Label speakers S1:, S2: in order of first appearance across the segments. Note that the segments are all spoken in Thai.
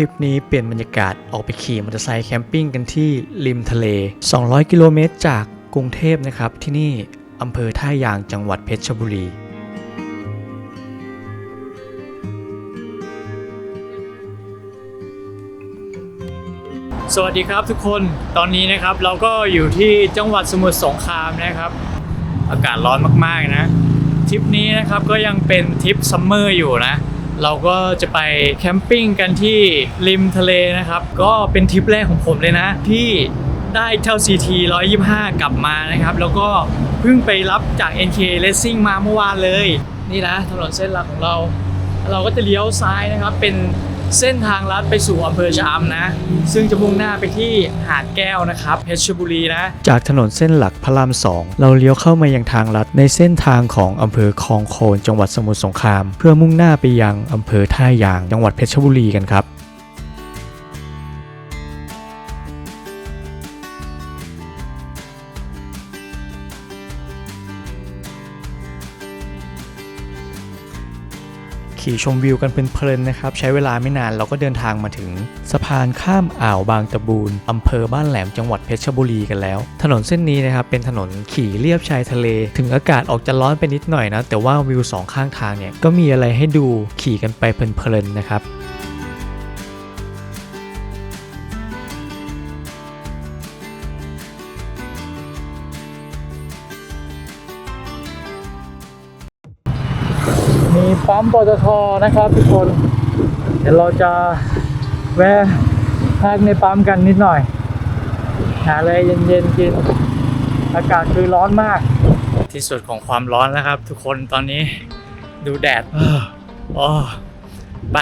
S1: ริปนี้เปลี่ยนบรรยากาศออกไปขี่มอเตอร์ไซค์แคมปิ้งกันที่ริมทะเล 200 กิโลเมตรจากกรุงเทพนะครับ ที่นี่อำเภอท่ายางจังหวัดเพชรบุรีสวัสดีครับทุกคนตอนนี้นะครับเราก็อยู่ที่จังหวัดสมุทรสงครามนะครับ อากาศร้อนมากๆนะทริปนี้นะครับก็ยังเป็นทริปซัมเมอร์อยู่นะ เราก็จะไปแคมปิ้งกันที่ริมทะเลนะครับ ก็เป็นทริปแรกของผมเลยนะ ที่ได้เท่า CT 125 กลับมานะครับ แล้วก็เพิ่งไปรับจาก NK Racing มาเมื่อวานเลย นี่นะถนนเส้นหลักของเรา เราก็จะเลี้ยวซ้ายนะครับเป็น เส้นทางลัดไปสู่อำเภอชามนะ ซึ่งจะมุ่งหน้าไปที่หาดแก้วนะครับเพชรบุรีนะ จากถนนเส้นหลักพระรามสองเราเลี้ยวเข้ามายังทางลัดในเส้นทางของอำเภอคลองโคนจังหวัดสมุทรสงคราม เพื่อมุ่งหน้าไปยังอำเภอท่ายางจังหวัดเพชรบุรีกันครับ ขี่ชมวิวกันเป็นเพลินนะครับ ใช้เวลาไม่นานเราก็เดินทางมาถึง สะพานข้ามอ่าวบางตะบูนอำเภอบ้านแหลมจังหวัดเพชรบุรีกันแล้ว ถนนเส้นนี้นะครับเป็นถนนขี่เลียบชายทะเล ถึงอากาศออกจะร้อนไปนิดหน่อยนะ แต่ว่าวิวสองข้างทางเนี่ยก็มีอะไรให้ดูขี่กันไปเพลินๆนะครับ มีปั๊มปตทนะครับทุกคน เดี๋ยวเราจะแวะพักในปั๊มกันนิดหน่อย หาอะไรเย็นๆกิน อากาศคือร้อนมาก ที่สุดของความร้อนแล้วครับ ทุกคนตอนนี้ดูแดดโอ้ไป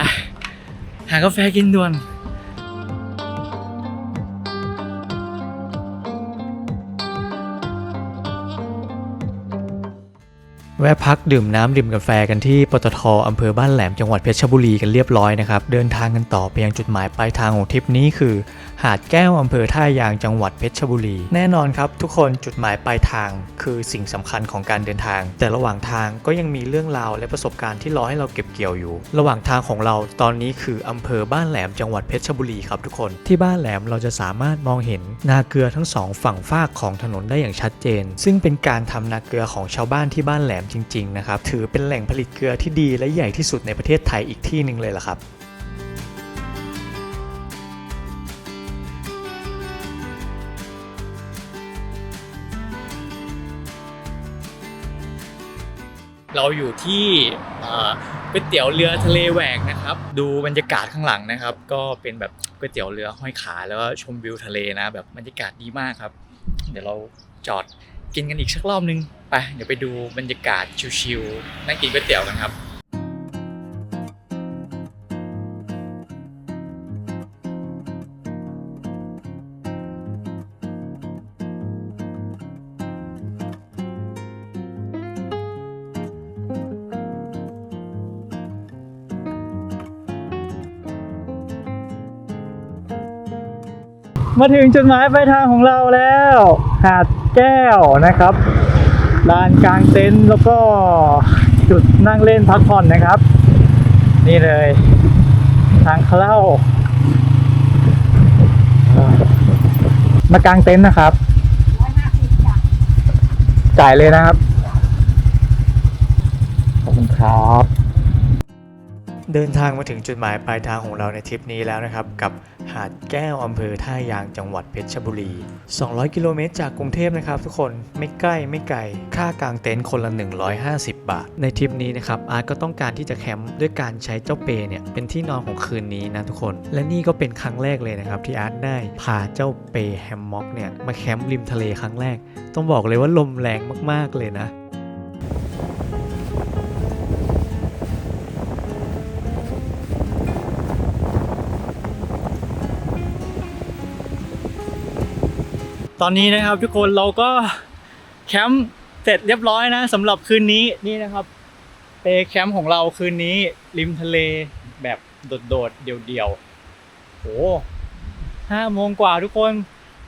S1: หากาแฟกินด่วน แวะพักดื่มน้ำดื่มกาแฟกันที่ปตทอำเภอบ้านแหลมจังหวัดเพชรบุรีกันเรียบร้อยนะครับ เดินทางกันต่อไปยังจุดหมายปลายทางของทริปนี้คือ หาดแก้วอำเภอท่ายางจังหวัดเพชรบุรี แน่นอนครับทุกคนจุดหมายปลายทางคือสิ่งสำคัญของการเดินทาง แต่ระหว่างทางก็ยังมีเรื่องราวและประสบการณ์ที่รอให้เราเก็บเกี่ยวอยู่ ระหว่างทางของเราตอนนี้คืออำเภอบ้านแหลมจังหวัดเพชรบุรีครับทุกคนที่บ้านแหลมเราจะสามารถมองเห็นนาเกลือทั้งสองฝั่งฟากของถนนได้อย่างชัดเจน ซึ่งเป็นการทำนาเกลือของชาวบ้านที่บ้านแหลมจริงๆนะครับ ถือเป็นแหล่งผลิตเกลือที่ดีและใหญ่ที่สุดในประเทศไทยอีกที่หนึ่งเลยล่ะครับเราอยู่ที่เอ่อก๋วยเตี๋ยวเรือทะเลแหวกนะครับ ดูบรรยากาศข้างหลังนะครับ ก็เป็นแบบก๋วยเตี๋ยวเรือห้อยขาแล้วก็ชมวิวทะเลนะ แบบบรรยากาศดีมากครับ เดี๋ยวเราจอด กินกันอีกสักรอบนึงไปเดี๋ยวไปดูบรรยากาศชิวๆนั่งกินก๋วยเตี๋ยวกันครับมาถึงจุดหมายปลายทางของเราแล้ว หาด แก้วนะครับลานกลางเต็นท์แล้วก็จุดนั่งเล่นพักผ่อนนะครับ นี่เลย ทางเข้า มากางเต็นท์นะครับ จ่ายเลยนะครับ ขอบคุณครับ เดินทางมาถึงจุดหมายปลายทางของเราในทริปนี้แล้วนะครับ กับหาดแก้วอำเภอท่ายางจังหวัดเพชรบุรี 200 กิโลเมตรจากกรุงเทพนะครับทุกคนไม่ใกล้ไม่ไกลค่ากางเต็นท์คนละ 150 บาท ในทริปนี้นะครับอาร์ตก็ต้องการที่จะแคมป์ด้วยการใช้เจ้าเปเนี่ยเป็นที่นอนของคืนนี้นะทุกคน และนี่ก็เป็นครั้งแรกเลยนะครับที่อาร์ตได้พาเจ้าเปแฮมม็อกเนี่ยมาแคมป์ริมทะเลครั้งแรก ต้องบอกเลยว่าลมแรงมากๆเลยนะ ตอนนี้นะครับทุกคนเราก็แคมป์เสร็จเรียบร้อยนะสำหรับคืนนี้นี่นะครับเปแคมป์ของเราคืนนี้ ริมทะเลแบบโดดๆเดี่ยวๆโหห้าโมงกว่าทุกคน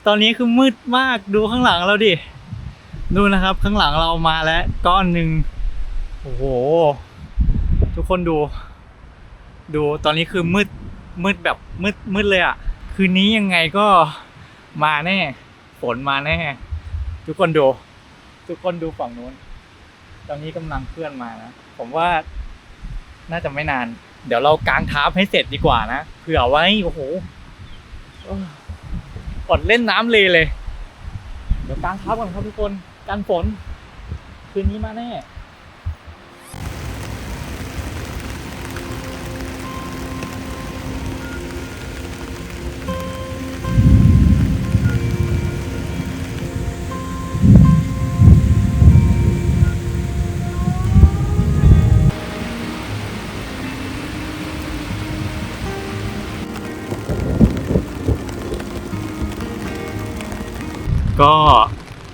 S1: ตอนนี้คือมืดมากดูข้างหลังเราดิดูนะครับ ข้างหลังเรามาแล้วก้อนหนึ่งโอ้โห ทุกคนดู ดูตอนนี้คือมืดมืดแบบมืดมืดเลยอะคืนนี้ยังไงก็มาแน่ ฝนมาแน่ ทุกคนดู ทุกคนดูฝั่งนู้น ตอนนี้กำลังเคลื่อนมานะ ผมว่าน่าจะไม่นาน เดี๋ยวเรากางท้าให้เสร็จดีกว่านะ เผื่อไว้ โอ้โหอดเล่นน้ำเลยเลย เดี๋ยวกางท้าก่อนครับทุกคน กันฝน คืนนี้มาแน่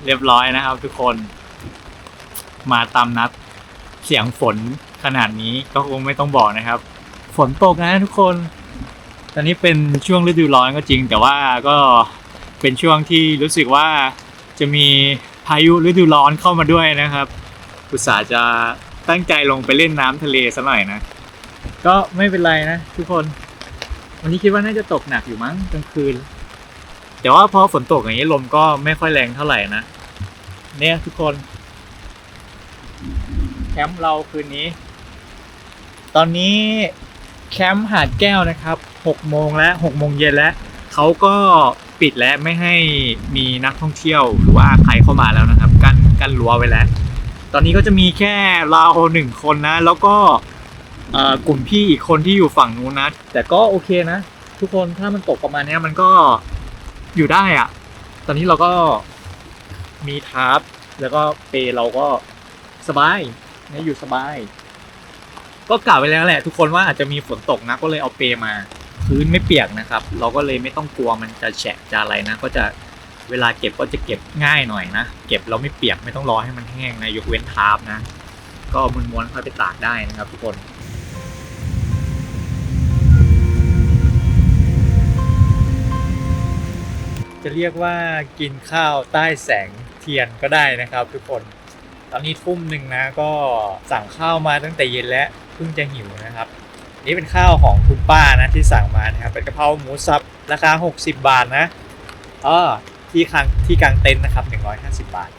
S1: เรียบร้อยนะครับทุกคน มาตามนัดเสียงฝนขนาดนี้ก็คงไม่ต้องบอกนะครับ ฝนตกนะทุกคน ตอนนี้เป็นช่วงฤดูร้อนก็จริง แต่ว่าก็เป็นช่วงที่รู้สึกว่าจะมีพายุฤดูร้อนเข้ามาด้วยนะครับอุตส่าห์จะตั้งใจลงไปเล่นน้ำทะเลซะหน่อยนะ ก็ไม่เป็นไรนะทุกคน วันนี้คิดว่าน่าจะตกหนักอยู่มั้งกลางคืน แต่ว่าพอฝนตกอย่างนี้ลมก็ไม่ค่อยแรงเท่าไหร่นะ เนี่ยทุกคนแคมป์เราคืนนี้ ตอนนี้แคมป์หาดแก้วนะครับ6โมงแล้ว6โมงเย็นแล้วเขาก็ปิดแล้วไม่ให้มีนักท่องเที่ยว หรือว่าใครเข้ามาแล้วนะครับ กั้นกั้นรั้วไว้แล้ว ตอนนี้ก็จะมีแค่เราหนึ่งคนนะ แล้วก็กลุ่มพี่อีกคนที่อยู่ฝั่งนู้นนะ แต่ก็โอเคนะ ทุกคนถ้ามันตกประมาณนี้มันก็อยู่ได้อะตอนนี้เราก็ มีทาร์ปแล้วก็เปรเราก็สบายเนี่ยอยู่สบาย ก็กล่าวไว้แล้วแหละทุกคนว่าอาจจะมีฝนตกนะ ก็เลยเอาเปรมา พื้นไม่เปียกนะครับ เราก็เลยไม่ต้องกลัวมันจะแฉะจะอะไรนะ ก็จะเวลาเก็บก็จะเก็บง่ายหน่อยนะ เก็บเราไม่เปียกไม่ต้องรอให้มันแห้งนะยกเว้นทาร์ปนะ ก็ม้วนๆค่อยไปตากได้นะครับทุกคนจะเรียกว่ากินข้าวใต้แสงเทียนก็ได้นะครับ ทุกคน ตอนนี้ทุ่มหนึ่งนะก็สั่งข้าวมาตั้งแต่เย็นแล้วเพิ่งจะหิวนะครับ นี่เป็นข้าวของคุณป้านะที่สั่งมานะครับเป็นกะเพราหมูสับราคา 60 บาทนะอ๋อที่คางที่กลางเต็นท์นะครับ 150 บาท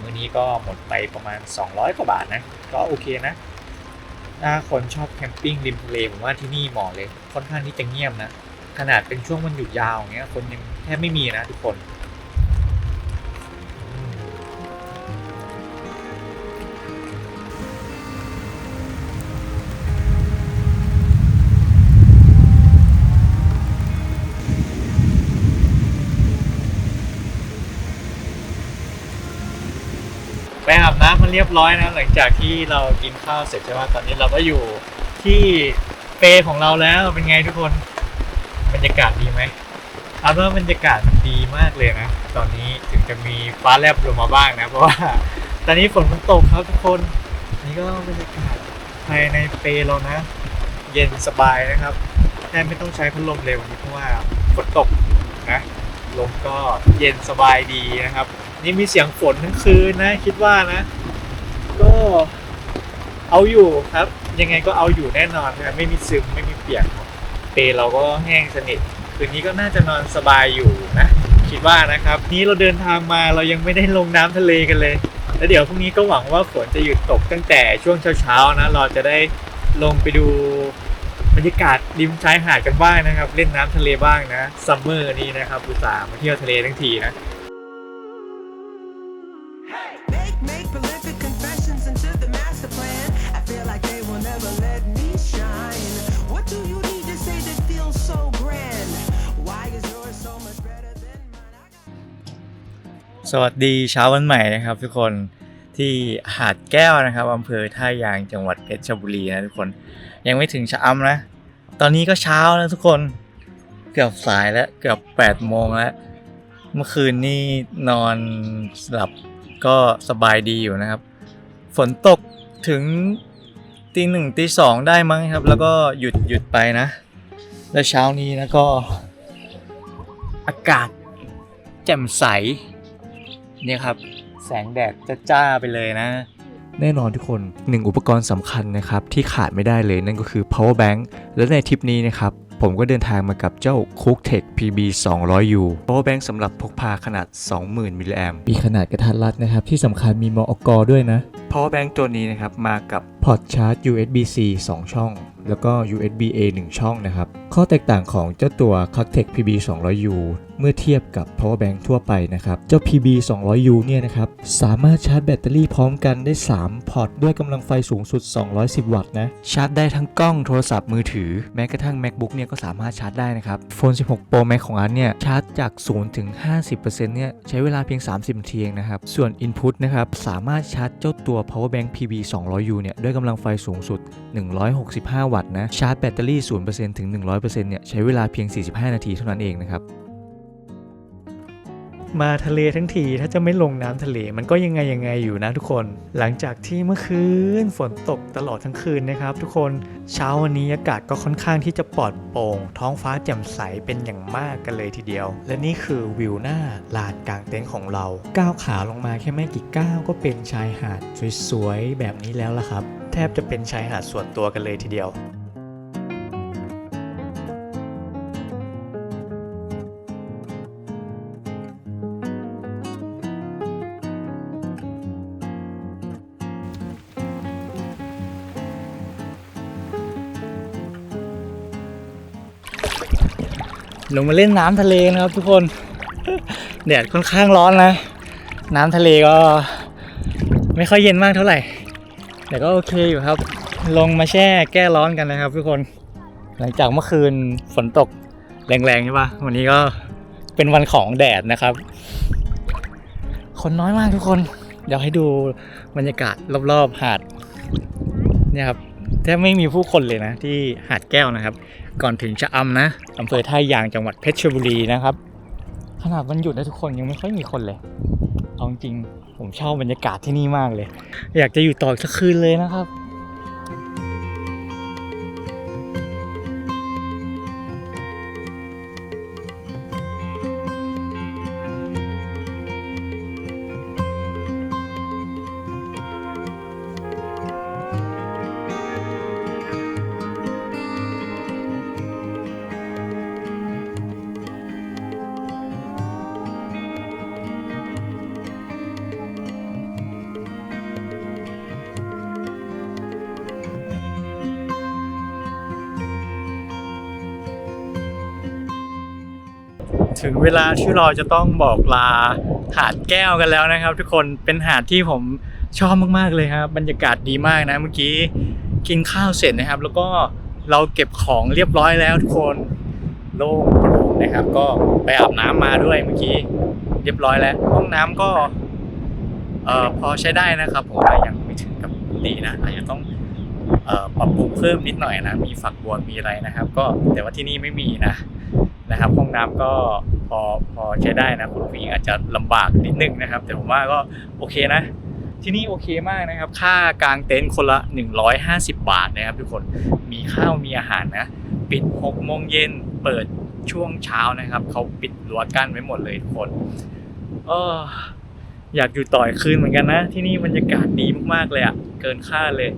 S1: มื้อนี้ก็หมดไปประมาณ 200 กว่าบาทนะ ก็โอเคนะ ถ้าคนชอบแคมปิ้งริมทะเลผมว่าที่นี่เหมาะเลย ค่อนข้างที่จะเงียบนะ ขนาดเป็นช่วงวันหยุดยาวอย่างเงี้ย คนยังแทบไม่มีนะทุกคน เรียบร้อยนะหลังจากที่เรากินข้าวเสร็จใช่ไหมตอนนี้เราก็อยู่ที่เปของเราแล้วเป็นไงทุกคนบรรยากาศดีไหมเอาว่าบรรยากาศมันดีมากเลยนะ ตอนนี้ถึงจะมีฟ้าแลบลงมาบ้างนะ เพราะว่าตอนนี้ฝนมันตกครับทุกคนนี่ก็บรรยากาศภายในเปเรานะ เย็นสบายนะครับแทบไม่ต้องใช้พัดลมเลยวันนี้เพราะว่าฝนตกนะลมก็เย็นสบายดีนะครับ นี่มีเสียงฝนทั้งคืนนะคิดว่านะ ก็เอาอยู่ครับ ยังไงก็เอาอยู่แน่นอนนะไม่มีซึมไม่มีเปียกครับเปรเราก็แห้งสนิทคืนนี้ก็น่าจะนอนสบายอยู่นะคิดว่านะครับ นี้เราเดินทางมาเรายังไม่ได้ลงน้ำทะเลกันเลย แล้วเดี๋ยวพรุ่งนี้ก็หวังว่าฝนจะหยุดตกตั้งแต่ช่วงเช้าๆนะเราจะได้ลงไปดูบรรยากาศริมชายหาดกันบ้างนะครับ เล่นน้ำทะเลบ้างนะซัมเมอร์นี้นะครับอุตส่าห์มาเที่ยวทะเลทั้งทีนะ สวัสดีเช้าวันใหม่นะครับ ทุกคนที่หาดแก้วนะครับอำเภอท่ายางจังหวัดเพชรบุรีนะทุกคน ยังไม่ถึงชะอำนะ ตอนนี้ก็เช้าแล้วทุกคนเกือบสายแล้วเกือบ8โมงแล้ว เมื่อคืนนี่นอนหลับก็สบายดีอยู่นะครับ ฝนตกถึงตีหนึ่งตีสองได้มั้งครับ แล้วก็หยุดหยุดไปนะ แล้วเช้านี้นะก็ อากาศแจ่มใส เนี่ยครับ แสงแดดจะจ้าไปเลยนะ
S2: แน่นอนทุกคนหนึ่งอุปกรณ์สำคัญนะครับที่ขาดไม่ได้เลยนั่นก็คือ power bank และในทริปนี้นะครับ
S1: ผมก็เดินทางมากับเจ้า Cooktech PB 200U power bank สำหรับพกพาขนาด 20,000 มิลลิแอมมีขนาดกระทัดรัดนะครับที่สำคัญมีมอกด้วยนะ power bank ตัวนี้นะครับมากับ พอร์ตชาร์จ USB-C 2 ช่อง แล้วก็ USB-A 1 ช่องนะครับ ข้อแตกต่างของเจ้าตัว Cooktech PB 200U เมื่อเทียบกับ power bank ทั่วไปนะครับ เจ้า PB 200U เนี่ยนะครับ สามารถชาร์จแบตเตอรี่พร้อมกันได้ 3 พอร์ต ด้วยกำลังไฟสูงสุด 210 วัตต์นะ ชาร์จได้ทั้งกล้องโทรศัพท์มือถือ แม้กระทั่ง MacBook เนี่ยก็สามารถชาร์จได้นะครับ iPhone 16 Pro Max ของอันเนี่ย ชาร์จจาก 0 ถึง 50%เนี่ย ใช้เวลาเพียง 30 นาทีเองนะครับ ส่วน Input นะครับ สามารถชาร์จเจ้าตัว Power Bank PB 200U เนี่ยด้วยกำลังไฟสูงสุด 165 วัตต์นะ ชาร์จแบตเตอรี่ 0%ถึง 100%เนี่ย ใช้เวลาเพียง 45 นาทีเท่านั้นเองนะครับ มาทะเลทั้งทีถ้าจะไม่ลงน้ำทะเลมันก็ยังไงยังไงอยู่นะทุกคน หลังจากที่เมื่อคืนฝนตกตลอดทั้งคืนนะครับ ทุกคนเช้าวันนี้อากาศก็ค่อนข้างที่จะปลอดโปร่งท้องฟ้าแจ่มใสเป็นอย่างมากกันเลยทีเดียว และนี่คือวิวหน้าลานกลางเต็นท์ของเราก้าวขาลงมาแค่ไม่กี่ก้าวก็เป็นชายหาดสวยๆแบบนี้แล้วล่ะครับ แทบจะเป็นชายหาดส่วนตัวกันเลยทีเดียว ลงมาเล่นน้ำทะเลนะครับ ทุกคนแดดค่อนข้างร้อนนะ น้ำทะเลก็ ไม่ค่อยเย็นมากเท่าไหร่ แต่ก็โอเคอยู่ครับ ลงมาแช่แก้ร้อนกันนะครับ ทุกคน หลังจากเมื่อคืนฝนตกแรงๆใช่ปะวันนี้ก็เป็นวันของแดดนะครับ คนน้อยมากทุกคน เดี๋ยวให้ดูบรรยากาศรอบๆหาดเนี่ยครับ แทบไม่มีผู้คนเลยนะที่หาดแก้วนะครับ ก่อนถึงชะอำนะอำเภอท่ายางจังหวัดเพชรบุรีนะครับ ขนาดวันหยุดนะทุกคนยังไม่ค่อยมีคนเลยเอาจริงผมชอบบรรยากาศที่นี่มากเลย อยากจะอยู่ต่อสักคืนเลยนะครับ ถึงเวลาที่เราจะต้องบอกลาหาดแก้วกันแล้วนะครับ ทุกคนเป็นหาดที่ผมชอบมากๆเลยครับ บรรยากาศดีมากนะเมื่อกี้กินข้าวเสร็จนะครับ แล้วก็เราเก็บของเรียบร้อยแล้วทุกคนโล่งโปร่งนะครับ ก็ไปอาบน้ำมาด้วยเมื่อกี้เรียบร้อยแล้ว ห้องน้ำก็เอ่อพอใช้ได้นะครับผมว่ยังไม่ถึงกับดีนะอาจจะต้องปรับปรุงเพิ่มนิดหน่อยนะมีฝักบัวมีอะไรนะครับ ก็แต่ว่าที่นี่ไม่มีนะ นะครับ ห้องน้ำก็พอพอใช้ได้นะคุณผู้หญิงอาจจะลำบากนิดนึงนะครับ แต่ผมว่าก็โอเคนะ ที่นี่โอเคมากนะครับ ค่ากางเต็นท์คนละ 150 บาทนะครับ ทุกคนมีข้าวมีอาหารนะ ปิด6โมงเย็นเปิดช่วงเช้านะครับเขาปิดรั้วกั้นไว้หมดเลยทุกคนเอออยากอยู่ต่ออีกคืนเหมือนกันนะ ที่นี่บรรยากาศดีมากๆเลยอะ่ะเกินคาดเลย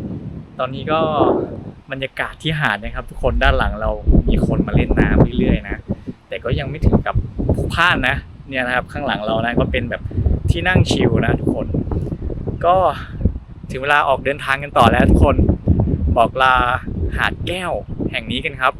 S1: ตอนนี้ก็บรรยากาศที่หาดนะครับ ทุกคนด้านหลังเรามีคนมาเล่นน้ำเรื่อยๆนะ แต่ก็ยังไม่ถึงกับพลุกพ่านนะเนี่ยนะครับข้างหลังเรานะก็เป็นแบบที่นั่งชิลนะทุกคน ก็ถึงเวลาออกเดินทางกันต่อแล้วทุกคนบอกลาหาดแก้วแห่งนี้กันครับ